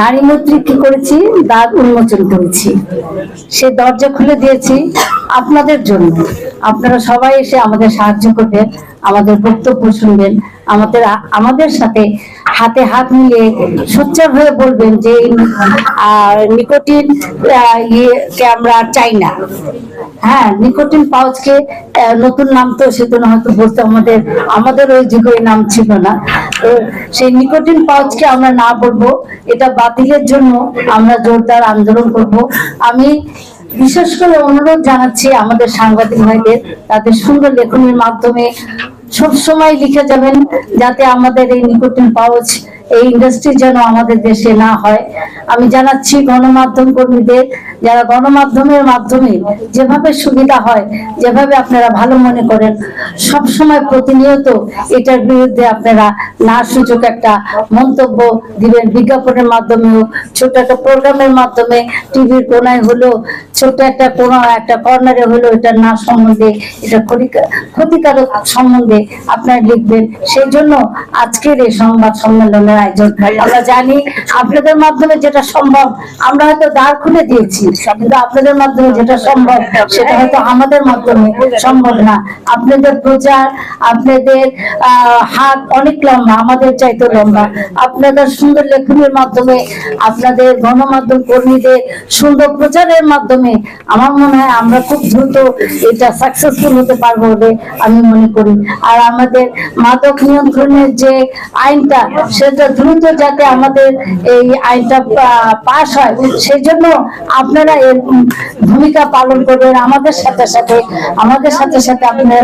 নারী মৈত্রী কি করেছি? দ্বার উন্মোচন করেছি। সে দরজা খুলে দিয়েছি আপনাদের জন্য। আপনারা সবাই এসে আমাদের সাহায্য করবেন, আমাদের বক্তব্য শুনবেন, আমাদের আমাদের সাথে হাতে হাত মিলিয়ে সোচ্চার হয়ে বলবেন যে নিকোটিন ইয়েকে আমরা চাই না। হ্যাঁ নিকোটিন পাউচকে নতুন নাম তো সেজন্য হয়তো বলতে আমাদের আমাদের ওই যুগে নাম ছিল না। সেই নিকোটিন পাউচকে আমরা না করব, এটা বাতিলের জন্য আমরা জোরদার আন্দোলন করব। আমি বিশেষ করে অনুরোধ জানাচ্ছি আমাদের সাংবাদিক ভাইদের, তাদের সুন্দর লেখনের মাধ্যমে সব সময় লিখে যাবেন, যাতে আমাদের এই নিকোটিন পাউচ এই ইন্ডাস্ট্রি যেন আমাদের দেশে না হয়। আমি জানাচ্ছি গণমাধ্যম কর্মীদের, যারা গণমাধ্যমের মাধ্যমে যেভাবে সুবিধা হয়, যেভাবে আপনারা ভালো মনে করেন সব সময় প্রতিনিয়ত এটার বিরুদ্ধে আপনারা না সুযোগ একটা মন্তব্য দিবেন। বিজ্ঞাপনের মাধ্যমে হোক ছোট একটা প্রোগ্রামের মাধ্যমে, টিভির কোনায় হলো, ছোট একটা কোনো, একটা কর্নারে হলো, এটা না সম্বন্ধে, এটা ক্ষতিকা- ক্ষতিকারক সম্বন্ধে আপনারা লিখবেন। সেই জন্য আজকের এই সংবাদ আপনাদের মাধ্যমে যেটা সম্ভব, আমরা হয়তো দ্বার খুলে দিয়েছি, কিন্তু আপনাদের মাধ্যমে যেটা সম্ভব, সেটা হয়তো আমাদের মাধ্যমে সম্ভব না। আপনাদের প্রচার আপনাদের হাত অনেক লম্বা, আমাদের চাইতে লম্বা। আপনাদের সুন্দর লেখনের মাধ্যমে, আপনাদের গণমাধ্যম কর্মীদের সুন্দর প্রচারের মাধ্যমে আমার মনে হয় আমরা খুব দ্রুত এটা সাকসেসফুল হতে পারব বলে আমি মনে করি। আর আমাদের মাদক নিয়ন্ত্রণের যে আইনটা, সেটা দ্রুত যাতে আমাদের এই আইনটা পাশ হয় সেই জন্য আপনারা এর ভূমিকা পালন করবেন আমাদের সাথে সাথে, আমাদের সাথে সাথে আপনারা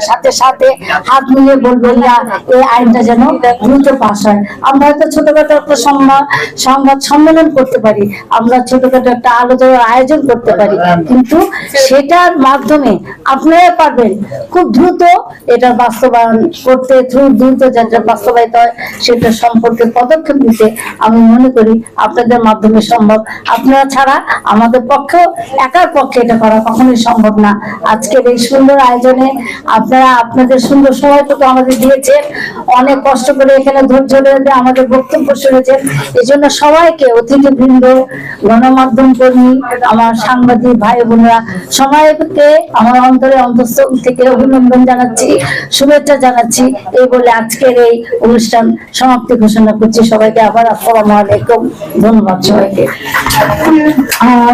সাথে সাথে হাত মিলিয়ে বলবেন না, এই আইনটা যেন দ্রুত পাশ হয়। আমরা হয়তো ছোটখাটো একটা সংবাদ সংবাদ সম্মেলন করতে পারি, আমরা ছোটখাটো একটা আলোচনার আয়োজন করতে পারি, কিন্তু সেটার মাধ্যমে আপনারা পারবেন খুব দ্রুত এটার বাস্তবায়ন করতে দ্রু- দ্রুত যাতে বাস্তবায়িত হয় সেটা সম্পর্কে পদক্ষেপ নিতে আমি মনে করি আপনাদের মাধ্যমে সম্ভব। আপনারা ছাড়া আমাদের পক্ষেও একার পক্ষে এটা করা কখনোই সম্ভব না। আজকের এই সুন্দর আয়োজনে আপনারা আপনাদের সুন্দর সময়টুকু আমাদের দিয়েছেন। অনেক কষ্ট করে এখানে ধৈর্য ধরে আমাদের বক্তব্য শুনেছেন। এই জন্য সবাইকে, অতিথিবৃন্দ, গণমাধ্যম কর্মী, আমার সাংবাদিক ভাই বোনেরা, সবাইকে আমার অন্তরে অন্তঃস্থল থেকে অভিনন্দন জানাচ্ছি, শুভেচ্ছা জানাচ্ছি। এই বলে আজকের এই অনুষ্ঠান সমাপ্তি ঘোষণা করছি। সবাইকে আবার আসসালামু আলাইকুম। ধন্যবাদ সবাইকে।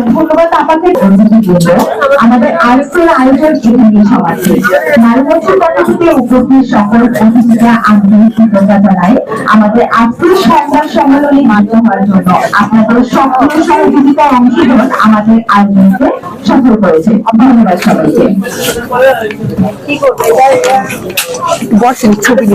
ধন্যবাদ আমাদের আয়োজন এখানে সমাপ্তি নারীমন্ত্রী কর্মসূচিতে উপস্থিত সকল অতিথিরা আন্তরিক কৃতজ্ঞতা আমাদের আজকের সংবাদ সম্মেলনে মাধ্যম হওয়ার জন্য আপনাদের সকল সহযোগিতার অংশগ্রহণ আমাদের আয়োজনকে সফল করেছে। ধন্যবাদ সবাইকে। বসেন ছবি